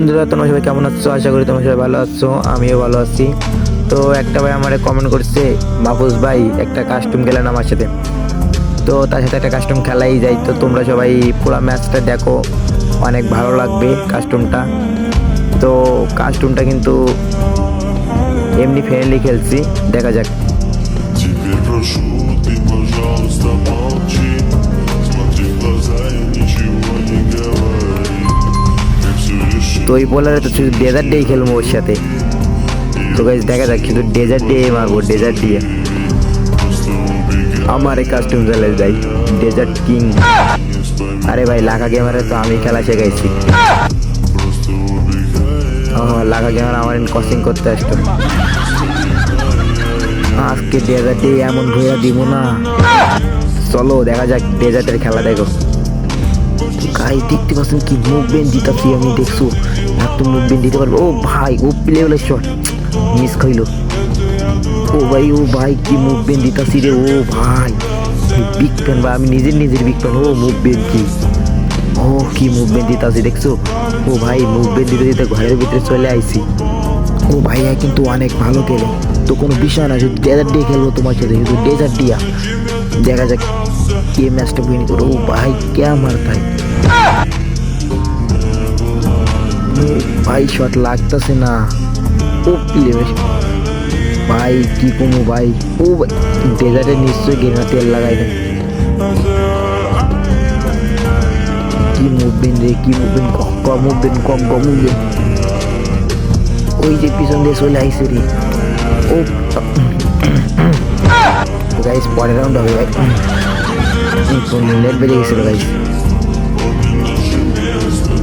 বন্ধুরা, তোমরা সবাই কেমন আছো? আশা করি তোমরা সবাই ভালো আছো, আমিও ভালো আছি। তো একটা ভাই আমার কমেন্ট করছে, মাহফুজ ভাই, একটা কাস্টম খেলেন আমার সাথে তো তার সাথে একটা কাস্টম খেলাই যাই তো তোমরা সবাই পুরো ম্যাচটা দেখো, অনেক ভালো লাগবে কাস্টমটা তো কাস্টমটা কিন্তু এমনি ফ্রেন্ডলি খেলছি, দেখা যাক। তো ওই বলারে তো শুধু ডেজার্ট ডে খেলব ওর সাথে। তো গাছ দেখা যাক, শুধু ডেজার্ট ডে মারবো ডেজার্ট দিয়ে। আমার এই কাস্টম চলে যাই ডেজার্ট কিং আরে ভাই লাখা গেমারে তো আমি খেলা শেখাইছি। লাখা গেমার আমার কসিং করতে আসতো। আজকে ডেজার্টে এমন ঘুরে দিব না। চলো, দেখা যাক ডেজার্টের খেলা দেখো। গাই দেখতে পাচ্ছেন কি মুভমেন্ট দিতাছি আমি, দেখছ? এত মুভমেন্ট দিতে পারব? ও ভাই, ও প্লে বলে শট মিস খাইলো। ও ভাই ও ভাই, কি মুভমেন্ট দিতাছি রে, ও ভাই। বিগ ফ্যান বা আমি নিজের নিজের বিগ ও মুভমেন্ট কি ও, কি মুভমেন্ট দিতাছি দেখছ? ও ভাই মুভমেন্ট দিতে দিতে ঘরের ভিতরে চলে আইছি। ও ভাইয়া কিন্তু অনেক ভালো খেলে। তো কোনো বিষয় না, শুধু ডেজার্ট দিয়ে খেলব তোমার সাথে, শুধু ডেজার্ট দিয়া। দেখা যাক কে ম্যাচটা উইন করো ও ভাই, কে মারতা है ভাই শট লাগতেছে না। ও প্লে ভাই, কি কমু ভাই? ও ডেজার্টে নিশ্চয়ই গেনা তেল লাগাই না কি মুভমেন্ট রে, কি মুভমেন্ট? কম মুভমেন্ট কম কম মুভমেন্ট। ওই যে পিছন দিয়ে চলে আইসে রে। ও গাইস পরের রাউন্ড হবে ভাই। নেট বেজে গেছিল গাইস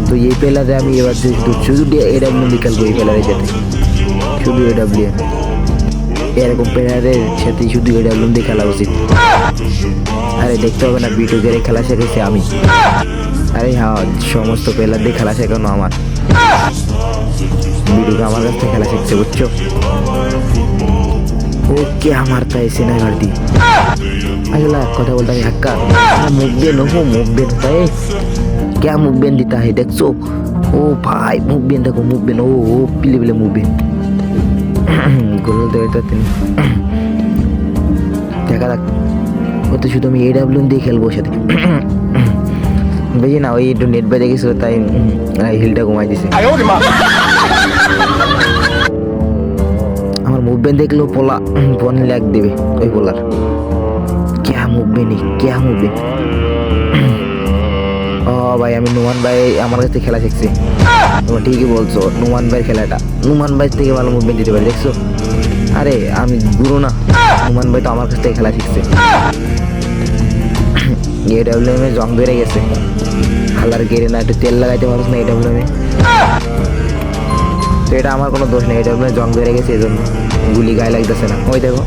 তো এই પહેલાં আমি এবার শুধু এডাব্লিউ নিকালবো এই প্লেয়ারের সাথে শুধু এডাব্লিউ এরকম প্লেয়ারের সাথে শুধু এডাব্লিউ দিয়ে খেলা উচিত। আরে দেখতে হবে না বিটু গেড়ে খেলা শেখেছি আমি। আরে হ্যাঁ সমস্ত প্লেয়ার দিয়ে খেলা শেখানো আমার। বিটুকে আমার কাছ থেকে খেলা শিখছে, বুঝছ? ওকে, আমার তাই সিনেমা ঘাটি আসলে কথা বলতে আমি হাক্কা মুখ দিয়ে নেব মুখ দিয়ে তাই क्या মুভমেন্ট দিতে হয় দেখছ ও ভাই মুভ মুভমেন্ট দেখো মুভমেন্ট ও ও পিলে পিলে মুভমেন্ট গোল দেওয়াটা তিনি দেখা যাক ওতে শুধু আমি এডাব্লিউ দিয়ে খেলব সাথে বুঝি না ওই একটু নেট বাইরে গেছিল তাই হিলটা কমাই দিছে আমার মুভ মুভমেন্ট দেখলেও পোলা বন ল্যাগ দেবে ওই পোলার ক্যা মুভমেন্ট ক্যা মুভমেন্ট ও ভাই আমি নুমান ভাই আমার কাছ খেলা শিখছি। তুমি ঠিকই বলছো নুমান ভাইয়ের খেলাটা। নুমান ভাই থেকে ভালো মুভমেন্ট দিতে পারি দেখছ? আরে আমি গুরু না। নুমান ভাই তো আমার কাছ থেকে খেলা শিখছে। এ ডাব্লিউএম এ জং বেড়ে গেছে। হালার গেড়ে না একটু তেল লাগাইতে পারছ না এ ডাব্লিউএম এ। তো এটা আমার কোনো দোষ নেই এটা আপনার জং বেড়ে গেছে এই জন্য। গুলি গায়ে লাগতেছে না। ওই দেখো।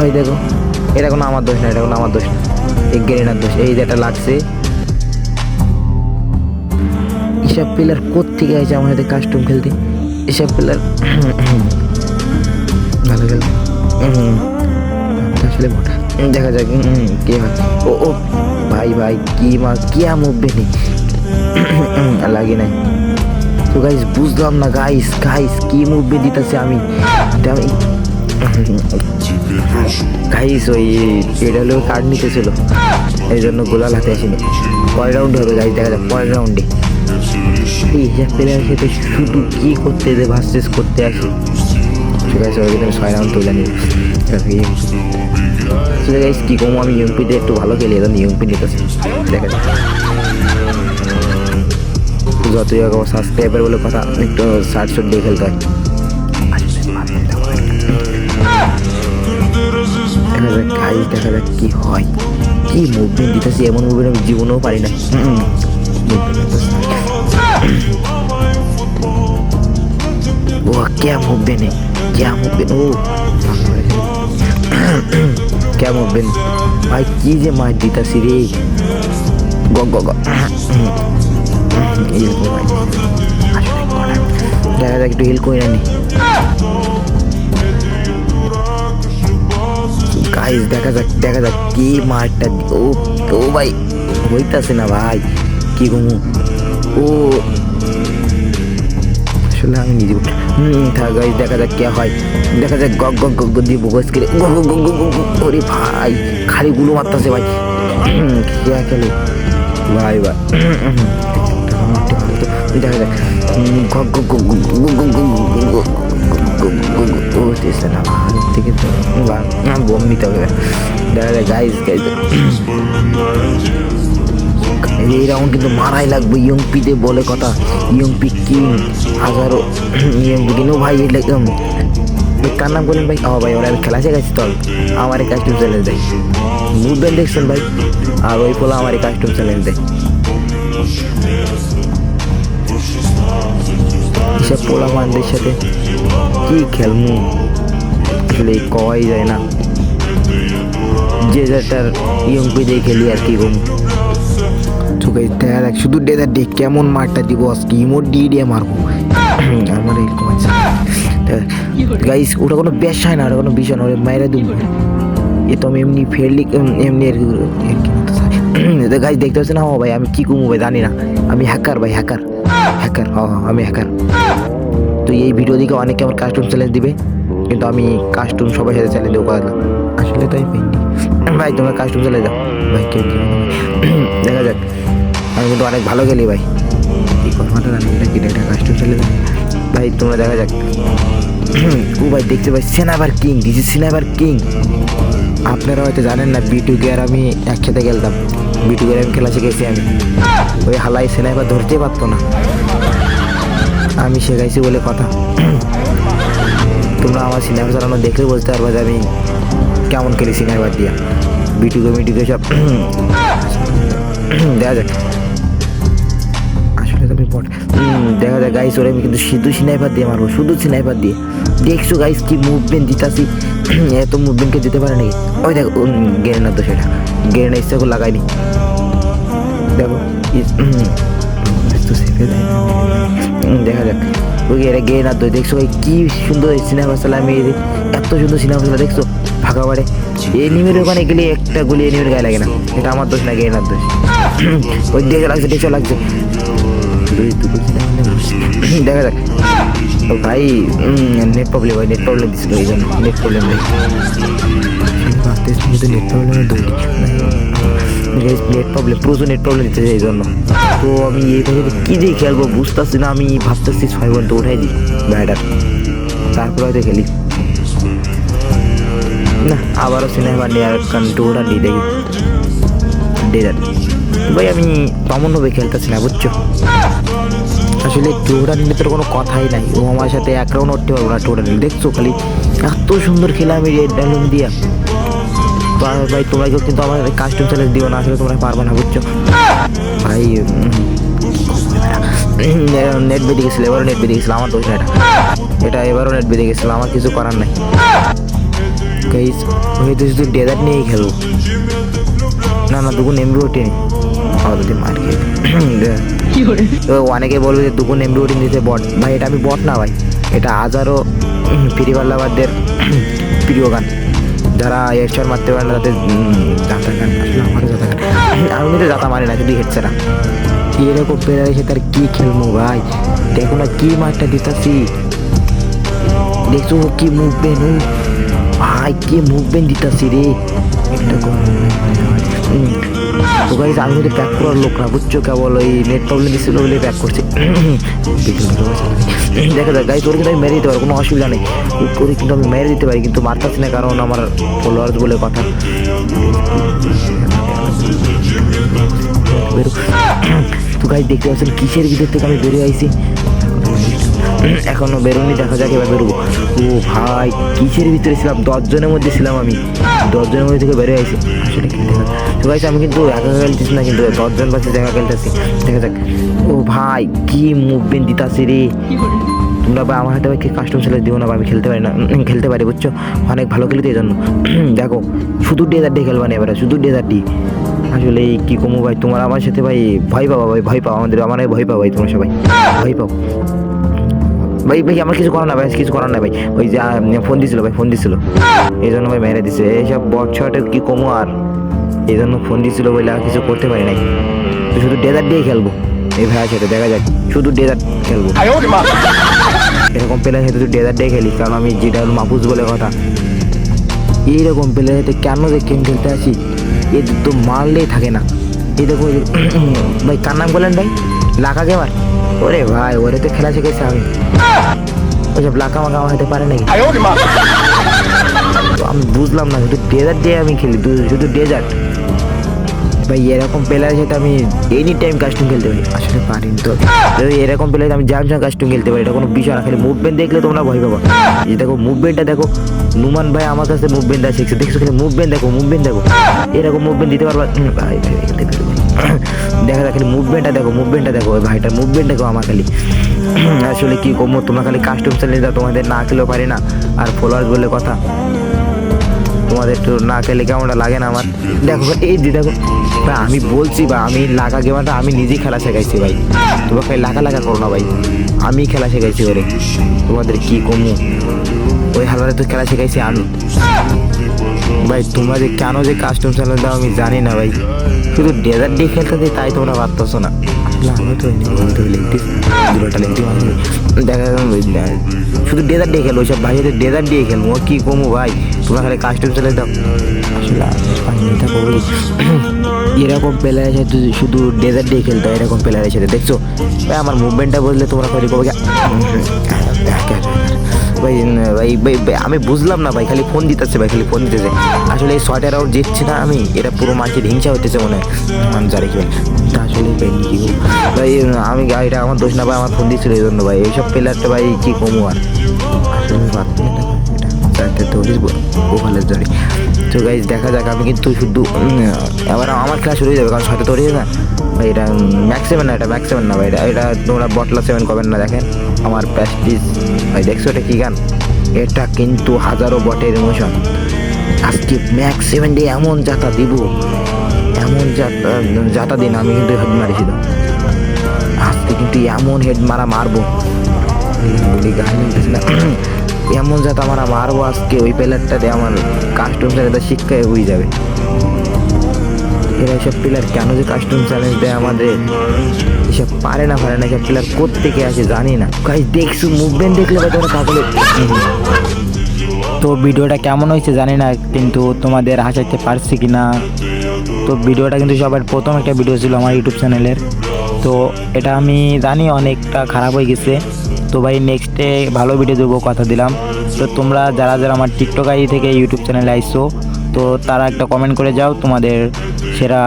ওই দেখো। এটা কোনো আমার দোষ না এটা কোনো আমার দোষ না। এই গ্রেনার দোষ এই যে একটা লাগছে। এসব প্লেয়ার কোথেকে আছে আমার সাথে কাস্টম খেলতে? এসব প্লেয়ার ভালো খেল আচ্ছা, আসলে দেখা যাক কে ও ও, ভাই ভাই, কি মা, কি আমবে লাগে নাই। তো গাইস বুঝলাম না গাইস গাইস কি মুভবে দিতেছে আমি গাইস ওই পেডালে কার্ড নিতেছিল। এই জন্য গোলাল হাতে আসেনি। পরের রাউন্ড হবে গাইস দেখা যাক, পরের রাউন্ডে এই হিসাব প্লেয়ার সাথে শুধু কী করতে যে ভার্সেস করতে আসে। ঠিক আছে ওই জন্য ছয় রাউন্ড তুলে নিই। ঠিক গাইস কি কম আমি? ইউএমপিতে একটু ভালো খেলি এখন ইউএমপি আসি দেখা যাক। যতই হোক, আমার সাবস্ক্রাইবার বলে কথা, একটু সার্চ দিয়ে খেলতে হয়। দেখা যাক দেখা যাক কি হয়? কি মুভি দিতেছি? এমন মুভি আমি জীবনেও পারি না। ও, ক্যা মুভ দেনে ক্যা মুভ ও ভাই, কি যে মার দিতাছি রে। গ দেখা যাক, একটু হেল্প করে না। গাইস দেখা যাক দেখা যাক কি মারটা ও ও ভাই হইতাছে না ভাই কি কমু ও আসলে আমি নিজে থাক গাইজ দেখা যাক কে হয় দেখা যাক গগ গগ গগ দিয়ে বগস করে গগ গগ গগ ওরে ভাই খালি গুলো মারতেছে ভাই কে খেলে ভাই ভাই দেখা যাক গগ গগ গগ গগ গগ এই রাউন্ড কিন্তু মারাই লাগবে ইয়ংপিতে বলে কথা। ইয়ংপি কিং হাজারো ইয়ংপি কিনো ভাই এটা কার নাম বলেন ভাই? ও ভাই, ওরা খেলা শেখাচ্ছি তো আমার কাস্টম চ্যালেঞ্জ দেয়। মুভমেন্ট দেখছেন ভাই। আর ওই ফলে আমার কাস্টম চ্যালেঞ্জ দেয়। এসব পোলা মানদের সাথে কি খেলমু? আসলে কওয়াই যায় না। যে যাটার ইয়ংপি দিয়ে খেলি আর কি তো গাইজ দেখা যাক শুধু ডেজার ডে কেমন মারটা দিব আজকে। ইমোট দিয়ে দিয়ে মারবো। আমার এরকম আছে। গাইস ওটা কোনো ব্যবসা না ওটা কোনো বিষয় না ওটা মায়েরা দিব। এ তো আমি এমনি ফেরলি এমনি আর কি গাইজ দেখতে পাচ্ছেন হ্যাঁ ভাই আমি কি কমু ভাই? জানি না। আমি হ্যাকার ভাই হ্যাকার হ্যাকার হ্যাঁ হ্যাঁ, আমি হ্যাকার তো এই ভিডিও দিকে অনেকে আমার কাস্টম চ্যালেঞ্জ দিবে, কিন্তু আমি কাস্টম সবার সাথে চ্যালেঞ্জ দেবো পারলাম আসলে তাই পাইনি। ভাই, তোমরা কাস্টম চ্যালেঞ্জ দাও। ভাই না, ভাই। দেখা যাক। আমি কিন্তু অনেক ভালো খেলি, ভাই। এই কথাটা জানি এটা কি এটা কাস্টম চ্যালেঞ্জ ভাই, তোমরা দেখা যাক। ও ভাই, দেখতে ভাই সিনাইবার কিং দিস ইজ সিনাইবার কিং আপনারা হয়তো জানেন না বিটু গিয়ার আমি একসাথে খেলতাম। বিটু গিয়ার আমি খেলা শিখেছি আমি। ওই হালাই সিনাইবার ধরতে পারতো না। আমি শেখাইছি বলে কথা। তোমরা আমার সিনেমা চালানো দেখলে বুঝতে পারবা যে আমি কেমন খেলি সিনেমা দিয়া। বিটুকে, মিটুকে সব দেখা যাক। আসলে তো আমি দেখা যাক গাইস ওরে আমি কিন্তু শুধু স্নাইপার দিয়ে মারবো, শুধু স্নাইপার দিয়ে। দেখছ গাইস কি মুভমেন্ট দিতাছি? এত মুভমেন্টকে দিতে পারে নাকি? ওই দেখো গেড়ে না তো সেটা গেড়ে না ইচ্ছা করে লাগাইনি দেখো দেখা যাক। ওই এরা গেড়ে না তো দেখছ? ভাই কি সুন্দর সিনেমা চালা আমি এত সুন্দর সিনেমা চালা, দেখছ? ফাঁকা বাড়ে এনিমের ওখানে গেলে একটা গুলি এনিমের গায়ে লাগে না। এটা আমার দোষ না গেড়ে না দোষ। ওই দেখে লাগছে দেখছ লাগছে। দুই দেখো। যাক। ভাই নেট প্রবলেম হয় নেট প্রবলেম দিছিল এই জন্য। নেট প্রবলেম ভাই নেট প্রবলেমের দৌড়ি নেট প্রবলেম প্রচুর নেট প্রবলেম দিতে এই জন্য তো আমি এই পর্যন্ত কী দিয়ে খেলব বুঝতেছি না, আমি ভাবতেছি ছয় ঘণ্টা উঠাই দিই ব্যাটার তারপর হয়তো খেলি। না, আবারও সিনেমা নিয়ে আর কন্ট্রোলটা নিয়ে দেখি ডেজার ভাই, আমি তেমনভাবে খেলতেছি না, বুঝছ? আসলে টোটা নিলে তোর কোনো কথাই নাই। ও আমার সাথে এক রাউন্ড উঠতে পারব না টোটা নিলে দেখছ খালি, এত সুন্দর খেলা আমি রেড ডায়লগ দিয়া। তো আর ভাই তোমরা কেউ কিন্তু আমার কাস্টম চ্যালেঞ্জ দিও না আসলে তোমরা পারবে না বুঝছ? ভাই নেট বেঁধে গেছিল এবারও নেট বেঁধে গেছিল আমার দোষ এটা। এটা এবারও নেট বেঁধে গেছিল আমার কিছু করার নাই। হয়তো শুধু ডেজার্ট নিয়েই খেলব। না না দুগুণ এমবি ওঠে আমাদের মার খেয়ে তো অনেকে বলবে যে দুগুণ এমবি ওটিং দিতে বট ভাই এটা আমি বট না ভাই। এটা হাজারো ফ্রি পাল্লাবাদদের প্রিয় গান। যারা হেডশট মারতে পারে না, তাদের জাতা গান আসলে আমারও জাতা গান আমি তো দাঁতা মারি না, শুধু হেডছে না এরকম পেরে সাথে তার কি খেলব ভাই? দেখো না কি মারটা দিতাছি। দেখছ কি মুভমেন্ট ও ভাই, কি মুভমেন্ট দিতাছি রে। একটা। তো গাইজ আমি যদি প্যাক করার লোক না, বুঝছ? কেবল ওই নেট প্রবলেম দিচ্ছিল বলে প্যাক করছি। দেখা যাক গাইজ ওর কিন্তু আমি মেরে দিতে পারি কোনো অসুবিধা নেই। ওরে কিন্তু আমি মেরে দিতে পারি, কিন্তু মারতাছি না কারণ আমার ফলোয়ার্স বলে কথা। তো গাইজ দেখতে পাচ্ছেন কিসের ভিতর থেকে আমি বেরিয়ে আইছি? এখনও বেরোনি দেখা যাক এবার বেরোবো। ও ভাই কিসের ভিতরে ছিলাম? দশজনের মধ্যে ছিলাম আমি। দশজনের মধ্যে থেকে বেরোয় কি তো গাইছে আমি কিন্তু একা খেলতেছি না কিন্তু দশজন পাশে জায়গা খেলতেছি। দেখা যাক। ও ভাই কি মুভমেন্ট দিতাছি রে। তোমরা ভাই আমার হাতে ভাই কাস্টম ছেলে দিও না ভাই, আমি খেলতে পারি না। খেলতে পারি বুঝছ? অনেক ভালো খেলি তো এই জন্য দেখো শুধু ডেজার ডে খেলবা না এবারে শুধু ডেজার ডি আসলে কি কমু ভাই তোমার আমার সাথে ভাই ভয় পাবা ভাই ভয় পাও আমাদের আমার ভয় পাও ভাই তোমরা সবাই। ভয় পাও। ভাই ভাই আমার কিছু করার না ভাই কিছু করার না ভাই। ওই যে ফোন দিছিল ভাই ফোন দিছিল। এই জন্য ভাই মেরে দিছে। এইসব বট শটের কি কমো আর? এই জন্য ফোন দিছিল বলে আর কিছু করতে পারি নাই। শুধু ডেজার্ট দিয়ে খেলব। এই ভাইয়ের সাথে দেখা যাক। শুধু ডেজার্ট খেলব। এরকম প্লেয়ার সাথে তুই ডেজার্ট দিয়ে খেলিস কারণ আমি যেটা হলো মাহফুজ বলে কথা। এইরকম প্লেয়ার সাথে কেন যে গেম খেলতে আসি এদের তো মারলেই থাকে না। এই দেখো ভাই কার নাম বলেন ভাই? লাকা গেমার ওরে ভাই ওরে তো খেলা শিখেছি আমি। ওইসব লাকা মাকা হতে পারে নাকি? আমি বুঝলাম না শুধু ডেজার্ট দিয়ে আমি খেলি শুধু ডেজার্ট ভাই এরকম প্লেয়ারের সাথে আমি এনি টাইম কাস্টম খেলতে পারি। আসলে পারি তো। এরকম প্লেয়ার আমি জাম জাম কাস্টম খেলতে পারি এটা কোনো বিষয় না। খালি মুভমেন্ট দেখলে তোমরা ভয় পাবা। এই দেখো মুভমেন্টটা দেখো। নুমান ভাই আমার কাছে মুভমেন্টটা শিখছে। দেখছ খালি মুভমেন্ট দেখো মুভমেন্ট দেখো। এরকম মুভমেন্ট দিতে পারবা? ভাই, দেখো, দেখো। দেখা যাক খালি মুভমেন্টটা দেখো মুভমেন্টটা দেখো ওই ভাইটার মুভমেন্ট দেখো আমার খালি। আসলে কি কমো তোমরা খালি কাস্টম চ্যালেঞ্জ দাও তোমাদের না খেলেও পারি না। আর ফলোয়ার্স বলে কথা তোমাদের একটু না খেলে কেমনটা লাগে না আমার। দেখো এই যে দেখো ভাই আমি বলছি বা আমি লাগা গেমাটা আমি নিজেই খেলা শেখাইছি ভাই। তোমরা খালি লাগা লাগা করো না ভাই আমি খেলা শেখাইছি ওরে। তোমাদের কি কমু? ওই হালারে তো খেলা শেখাইছি আমি ভাই তোমরা যে কেন যে কাস্টম চ্যানেল দাও আমি জানি না ভাই। শুধু ডেজার্ট দিয়ে খেলতে তাই তোমরা পারতেছো না। আমি তো দুটোটা দেখা শুধু ডেজার্ট দিয়ে খেলো ওইসব ভাইদের ডেজার্ট দিয়ে খেলব ও কি কমু ভাই? তোমরা খালি কাস্টম চ্যানেল দাও। আসলে এরকম প্লেয়ারের সাথে শুধু ডেজার্ট দিয়ে খেলতে হয় এরকম প্লেয়ারের সাথে দেখছ? ভাই আমার মুভমেন্টটা বললে তোমরা খালি কবে ভাই ভাই ভাই আমি বুঝলাম না ভাই, খালি ফোন দিতেছে ভাই, খালি ফোন দিতেছে। আসলে এই শর্টের আউট জিতছি না আমি, এটা পুরো মাঠে হিংসা হতেছে মনে হয়। আমি জানি কি ভাই আসলে ভাই ভাই আমি এটা আমার দোষ না ভাই, আমার ফোন দিচ্ছিল এই জন্য ভাই, এইসব প্লেয়ারটা ভাই, কী কমু আর? আসলে ভাবছি না এটা। তো গাইজ দেখা যাক, আমি কিন্তু শুধু এবার আমার খেলা শুরু হয়ে যাবে, কারণ সাথে দৌড়ি না ভাই, এটা ম্যাক্স সেভেন না, এটা ম্যাক্স সেভেন না, ভাই, এটা এটা তোমরা বটলা সেভেন করবেন না, দেখেন। আমার প্যাস্টিস ভাই, দেখছ এটা কি গান? এটা কিন্তু হাজারো বটের ইমোশন আজকে ম্যাক্স সেভেন ডে এমন যাতা দিব, এমন যাতা যাতা দিন, আমি কিন্তু হেড মারিছি তো। আজকে কিন্তু এমন হেড মারা মারবো। গান এমন যাতে আমরা মারবো আজকে ওই প্লেয়ারটাতে আমার কাস্টম চ্যালেঞ্জটা শিক্ষায় হয়ে যাবে। এরা এসব প্লেয়ার কেন যে কাস্টম চ্যালেঞ্জ দেয় আমাদের? এসব পারে না পারে না, এসব প্লেয়ার কোথেকে আসে জানি না। গাইজ দেখছ মুভমেন্ট দেখলে বা তোরা কাকলে তো ভিডিওটা কেমন হয়েছে জানি না, কিন্তু তোমাদের হাসাইতে পারছি কি না? তো ভিডিওটা কিন্তু সবার প্রথম একটা ভিডিও ছিল আমার ইউটিউব চ্যানেলের তো এটা আমি জানি অনেকটা খারাপ হয়ে গেছে। তো ভাই নেক্সটে ভালো ভিডিও দেবো কথা দিলাম। তো তোমরা যারা যারা আমার টিকটক আই থেকে ইউটিউব চ্যানেলে আইসো তো তারা একটা কমেন্ট করে যাও, তোমাদের সেরা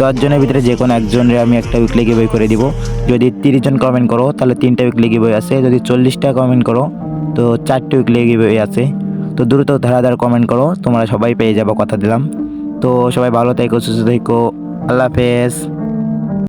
দশজনের ভিতরে যে কোনো একজনের আমি একটা উইকলি গিভওয়ে করে দিব। যদি তিরিশ জন কমেন্ট করো, তাহলে তিনটা উইকলি গিভওয়ে আছে। যদি চল্লিশটা কমেন্ট করো, তো চারটে উইকলি গিভওয়ে আছে। তো দ্রুত ধারাধার কমেন্ট করো, তোমরা সবাই পেয়ে যাব কথা দিলাম। তো সবাই ভালো থেকো, সুস্থ থেকো। আল্লাহ হাফেজ।